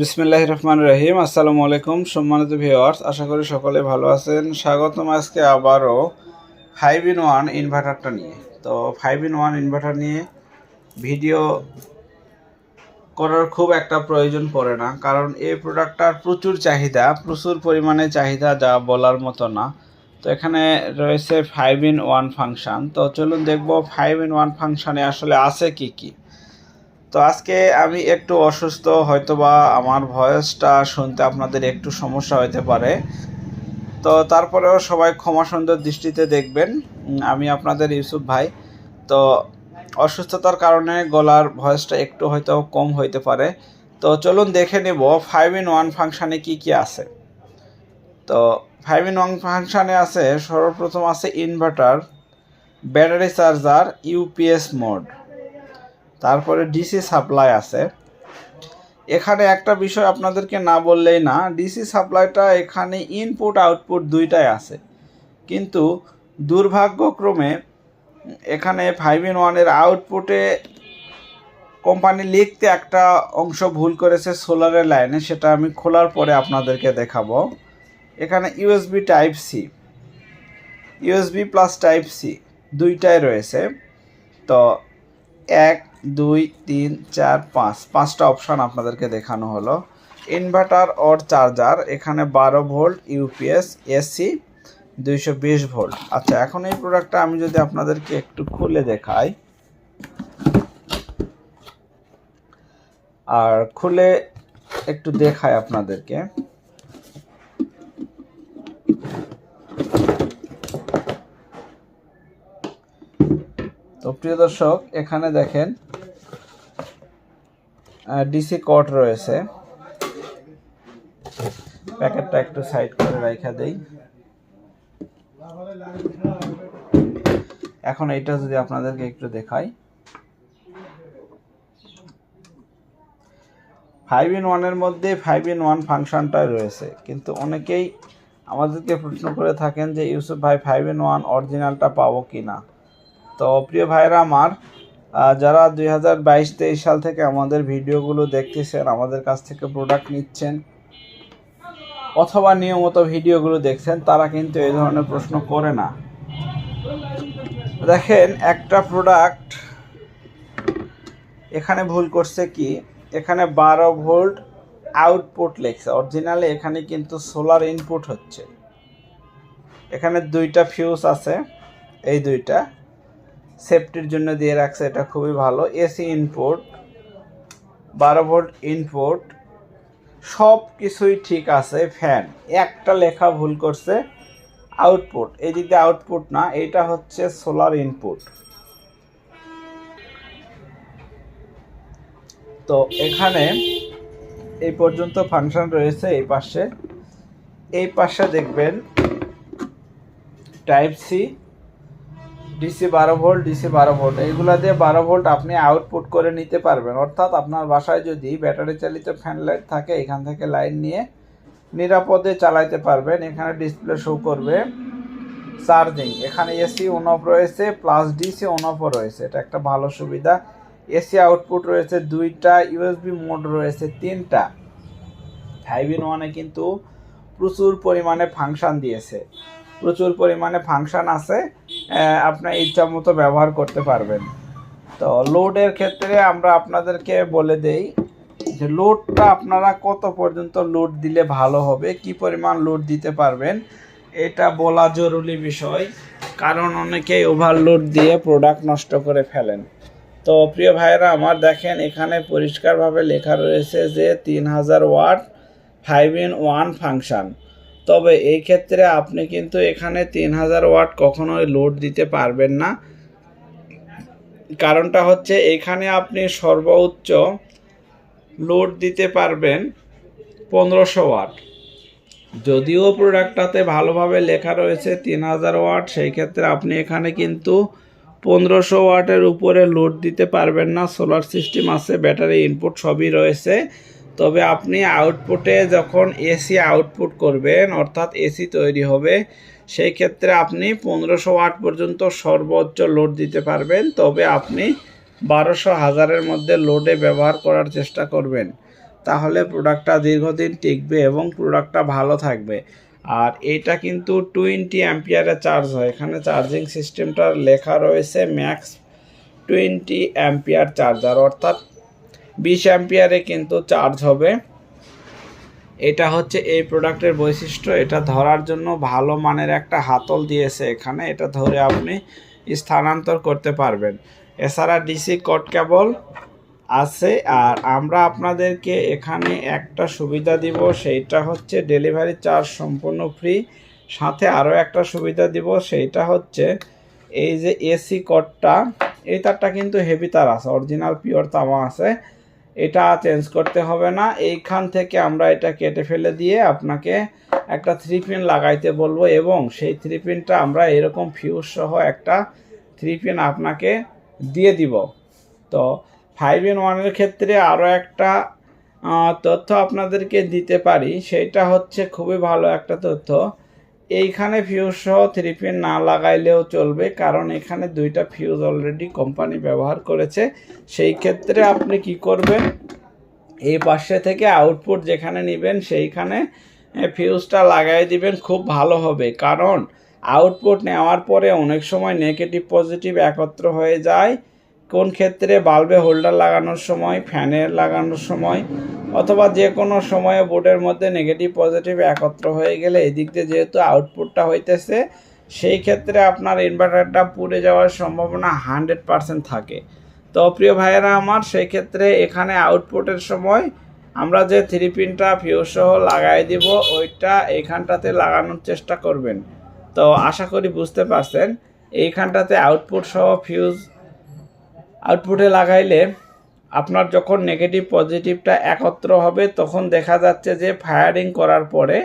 বিসমিল্লাহ রহমান রহিম। আসসালামু আলাইকুম, সম্মানিত ভিওয়ার্স আশা করি সকলে ভালো আছেন। স্বাগতম আজকে আবারও ফাইভ ইন ওয়ান ইনভার্টারটা নিয়ে। তো ফাইভ ইন ওয়ান ইনভার্টার নিয়ে ভিডিও করার খুব একটা প্রয়োজন পড়ে না, কারণ এই প্রোডাক্টটার প্রচুর চাহিদা, প্রচুর পরিমাণে চাহিদা যা বলার মতো না। তো এখানে রয়েছে ফাইভ ইন ওয়ান ফাংশন তো চলুন দেখব ফাইভ ইন ওয়ান ফাংশানে আসলে আছে কি কি। তো আজকে আমি একটু অসুস্থ, হয়তোবা আমার ভয়েসটা শুনতে আপনাদের একটু সমস্যা হতে পারে। তো তারপরেও সবাই ক্ষমা সুন্দর দৃষ্টিতে দেখবেন। আমি আপনাদের ইউসুফ ভাই। তো অসুস্থতার কারণে গলার ভয়েসটা একটু হয়তো কম হইতে পারে। তো চলুন দেখে নেব ফাইভ ইন ওয়ান ফাংশানে কি কি আছে। তো ফাইভ ইন ওয়ান ফাংশানে আছে, সর্বপ্রথম আছে inverter battery charger UPS mode তারপরে ডিসি সাপ্লাই আছে। এখানে একটা বিষয় আপনাদেরকে না বললেই না ডিসি সাপ্লাইটা এখানে ইনপুট আউটপুট দুইটাই আছে। কিন্তু দুর্ভাগ্যক্রমে এখানে ফাইভ ইন ওয়ানের আউটপুটে কোম্পানি লিখতে একটা অংশ ভুল করেছে সোলারের লাইনে সেটা আমি খোলার পরে আপনাদেরকে দেখাবো। এখানে USB type C USB plus type C দুইটাই রয়েছে। তো এক, দুই, তিন, চার, পাঁচ। পাঁচটা অপশান আপনাদেরকে দেখানো হলো। ইনভার্টার অর চার্জার এখানে বারো ভোল্ট ইউপিএস এসি দুইশো বিশ ভোল্ট আচ্ছা এখন এই প্রোডাক্টটা আমি যদি আপনাদেরকে একটু খুলে দেখাই। আর খুলে একটু দেখাই আপনাদেরকে। তো প্রিয় দর্শক, এখানে দেখেন ডিসি কট রয়েছে। প্যাকেটটা একটু সাইড করে রাখা দেই। এখন এইটা যদি আপনাদেরকে একটু দেখাই। ফাইভ ইন ওয়ানের মধ্যে ফাইভ ইন ওয়ান ফাংশনটাই রয়েছে। কিন্তু অনেকেই আমাদেরকে প্রশ্ন করে থাকেন যে, ইউসুফ ভাই ফাইভ ইন ওয়ান অরিজিনালটা পাবো কি না তো প্রিয় ভাইরা আমার যারা দুই হাজার বাইশ তেইশ সাল থেকে আমাদের ভিডিওগুলো দেখতেছেন, আমাদের কাছ থেকে প্রোডাক্ট নিচ্ছেন অথবা নিয়মিত ভিডিওগুলো দেখছেন, তারা কিন্তু এই ধরনের প্রশ্ন করে না। দেখেন, একটা প্রোডাক্ট এখানে ভুল করছে কি? এখানে বারো ভোল্ট আউটপুট লেখছে। অরিজিনালি এখানে কিন্তু সোলার ইনপুট হচ্ছে। এখানে দুইটা ফিউজ আছে, এই দুইটা। সেফটির জন্য দিয়ে রাখছে, এটা খুবই ভালো। এসি ইনপুট বারো ভোল্ট ইনপুট সব কিছুই ঠিক আছে ফ্যান একটা লেখা ভুল করছে আউটপুট এই দিকে আউটপুট না, এটা হচ্ছে সোলার ইনপুট তো এখানে এই পর্যন্ত ফাংশন রয়েছে, এই পাশে। এই পাশে দেখবেন টাইপ সি ডিসি বারো ভোল্ট ডিসি বারো ভোল্ট। এইগুলা দিয়ে বারো ভোল্ট আপনি আউটপুট করে নিতে পারবেন। অর্থাৎ আপনার বাসায় যদি ব্যাটারি চালিত ফ্যান লাইট থাকে, এখান থেকে লাইন নিয়ে নিরাপদে চালাইতে পারবেন। এখানে ডিসপ্লে শো করবে চার্জিং এখানে এসি অন অফ রয়েছে প্লাস ডিসি অন অফও রয়েছে। এটা একটা ভালো সুবিধা। এসি আউটপুট রয়েছে দুইটা ইউএসবি মোড রয়েছে তিনটা। ফাইভ ইন ওয়ানে কিন্তু প্রচুর পরিমাণে ফাংশন দিয়েছে। প্রচুর পরিমাণে ফাংশন আছে আপনার ইচ্ছা মতো ব্যবহার করতে পারবেন। তো লোডের ক্ষেত্রে আমরা আপনাদেরকে বলে দেই যে লোডটা আপনারা কত পর্যন্ত লোড দিলে ভালো হবে, কি পরিমাণ লোড দিতে পারবেন, এটা বলা জরুরি বিষয়। কারণ অনেকেই ওভারলোড দিয়ে প্রোডাক্ট নষ্ট করে ফেলেন। তো প্রিয় ভাইয়েরা, আমার দেখেন এখানে পরিষ্কারভাবে লেখা রয়েছে যে তিন হাজার watt five in one function তবে এই ক্ষেত্রে আপনি কিন্তু এখানে তিন হাজার ওয়াট কখনোই লোড দিতে পারবেন না। কারণটা হচ্ছে এখানে আপনি সর্বোচ্চ লোড দিতে পারবেন পনেরোশো ওয়াট। যদিও প্রোডাক্টটাতে ভালোভাবে লেখা রয়েছে তিন হাজার ওয়াট, সেই ক্ষেত্রে আপনি এখানে কিন্তু পনেরোশো ওয়াটের উপরে লোড দিতে পারবেন না। সোলার সিস্টেম আছে ব্যাটারি ইনপুট সবই রয়েছে। তবে আপনি আউটপুটে যখন এসি আউটপুট করবেন, অর্থাৎ এসি তৈরি হবে, সেই ক্ষেত্রে আপনি পনেরোশো ওয়াট পর্যন্ত সর্বোচ্চ লোড দিতে পারবেন। তবে আপনি বারোশো হাজারের মধ্যে লোডে ব্যবহার করার চেষ্টা করবেন। তাহলে প্রোডাক্টটা দীর্ঘদিন টিকবে এবং প্রোডাক্টটা ভালো থাকবে। আর এটা কিন্তু টোয়েন্টি অ্যাম্পিয়ারে চার্জ হয়। এখানে চার্জিং সিস্টেমটার লেখা রয়েছে ম্যাক্স টোয়েন্টি অ্যাম্পিয়ার চার্জার অর্থাৎ বিশ অ্যাম্পিয়ারে কিন্তু চার্জ হবে। এটা হচ্ছে এই প্রোডাক্টের বৈশিষ্ট্য। এটা ধরার জন্য ভালো মানের একটা হাতল দিয়েছে এখানে। এটা ধরে আপনি স্থানান্তর করতে পারবেন। এছাড়া ডিসি কট কেবল আছে। আর আমরা আপনাদেরকে এখানে একটা সুবিধা দিব, সেইটা হচ্ছে ডেলিভারি চার্জ সম্পূর্ণ ফ্রি। সাথে আরও একটা সুবিধা দিব, সেইটা হচ্ছে এই যে এসি কটটা, এই তারটা কিন্তু হেভি তার আছে, অরিজিনাল পিওর তামা আছে। এটা চেঞ্জ করতে হবে না। এইখান থেকে আমরা এটা কেটে ফেলে দিয়ে আপনাকে একটা থ্রি পিন লাগাইতে বলব এবং সেই থ্রি পিনটা আমরা এরকম ফিউজ সহ একটা থ্রি পিন আপনাকে দিয়ে দিব। তো ফাইভ ইন ওয়ানের ক্ষেত্রে আরও একটা তথ্য আপনাদেরকে দিতে পারি। সেইটা হচ্ছে খুবই ভালো একটা তথ্য। এইখানে ফিউজ সহ থ্রি পিন না লাগাইলেও চলবে, কারণ এখানে দুইটা ফিউজ অলরেডি কোম্পানি ব্যবহার করেছে। সেই ক্ষেত্রে আপনি কি করবেন? এই পাশে থেকে আউটপুট যেখানে নেবেন, সেইখানে ফিউজটা লাগাই দিবেন, খুব ভালো হবে। কারণ আউটপুট নেওয়ার পরে অনেক সময় নেগেটিভ পজিটিভ একত্র হয়ে যায়। কোন ক্ষেত্রে বাল্বে হোল্ডার লাগানোর সময় ফ্যানের লাগানোর সময়, অথবা যে কোনো সময়ে বোর্ডের মধ্যে নেগেটিভ পজিটিভ একত্র হয়ে গেলে এদিক দিয়ে যেহেতু আউটপুটটা হইতেছে, সেই ক্ষেত্রে আপনার ইনভার্টারটা পুড়ে যাওয়ার সম্ভাবনা হান্ড্রেড পারসেন্ট থাকে। তো প্রিয় ভাইয়েরা আমার, সেই ক্ষেত্রে এখানে আউটপুটের সময় আমরা যে থ্রি পিনটা ফিউজ সহ লাগাই দিব, ওইটা এইখানটাতে লাগানোর চেষ্টা করবেন। তো আশা করি বুঝতে পারছেন, এইখানটাতে আউটপুট সহ ফিউজ আউটপুটে লাগাইলে আপনার যখন নেগেটিভ পজিটিভটা একত্র হবে, তখন দেখা যাচ্ছে যে ফায়ারিং করার পরে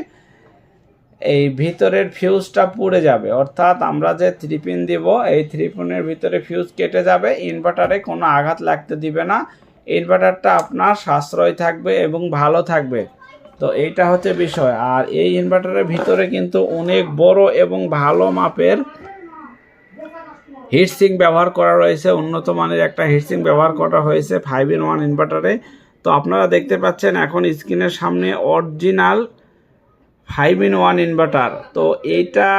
এই ভিতরের ফিউজটা পুড়ে যাবে। অর্থাৎ আমরা যে থ্রি পিন দিব, এই থ্রি পিনের ভিতরে ফিউজ কেটে যাবে ইনভার্টারে কোনো আঘাত লাগতে দিবে না। ইনভার্টারটা আপনার সাশ্রয় থাকবে এবং ভালো থাকবে। তো এইটা হচ্ছে বিষয়। আর এই ইনভার্টারের ভিতরে কিন্তু অনেক বড় এবং ভালো মাপের হিটসিং ব্যবহার করা রয়েছে, উন্নত মানের একটা হিটসিং ব্যবহার করা হয়েছে ফাইভ ইন ওয়ান ইনভার্টারে তো আপনারা দেখতে পাচ্ছেন এখন স্ক্রিনের সামনে original five in one inverter তো এইটা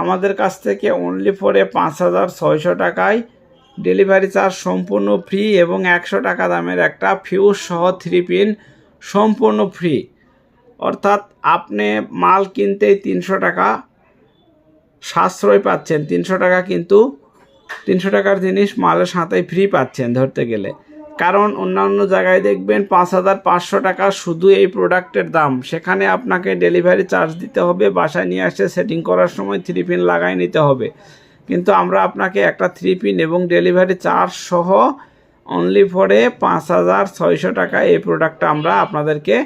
আমাদের কাছ থেকে অনলি ফোরে পাঁচ হাজার ছয়শো টাকায় ডেলিভারি চার্জ সম্পূর্ণ ফ্রি এবং একশো টাকা দামের একটা ফিউজ সহ থ্রি পিন সম্পূর্ণ ফ্রি অর্থাৎ আপনি মাল কিনতেই তিনশো টাকা সাশ্রয় পাচ্ছেন, তিনশো টাকা কিন্তু তিনশো টাকার জিনিস মালের সাথে ফ্রি পাচ্ছেন ধরতে গেলে। কারণ অন্যান্য জায়গায় দেখবেন পাঁচ হাজার পাঁচশো টাকা শুধু এই প্রোডাক্টের দাম। সেখানে আপনাকে ডেলিভারি চার্জ দিতে হবে, বাসায় নিয়ে আসে সেটিং করার সময় থ্রি পিন লাগাই নিতে হবে। কিন্তু আমরা আপনাকে একটা থ্রি পিন এবং ডেলিভারি চার্জ সহ অনলি ফরে পাঁচ হাজার ছয়শো টাকায় এই প্রোডাক্টটা আমরা আপনাদেরকে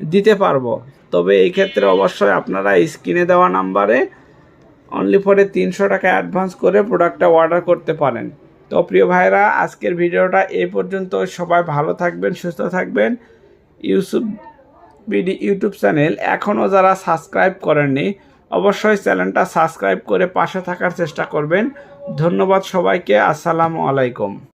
দিতে পারব। তবে এই ক্ষেত্রে অবশ্যই আপনারা স্ক্রিনে দেওয়া নাম্বারে অনলি ফরে তিনশো টাকা অ্যাডভান্স করে প্রোডাক্টটা অর্ডার করতে পারেন। তো প্রিয় ভাইরা আজকের ভিডিওটা এই পর্যন্ত। সবাই ভালো থাকবেন, সুস্থ থাকবেন। ইউসুফ বিডি ইউটিউব চ্যানেল এখনও যারা সাবস্ক্রাইব করেননি, অবশ্যই চ্যানেলটা সাবস্ক্রাইব করে পাশে থাকার চেষ্টা করবেন। ধন্যবাদ সবাইকে। আসসালামু আলাইকুম।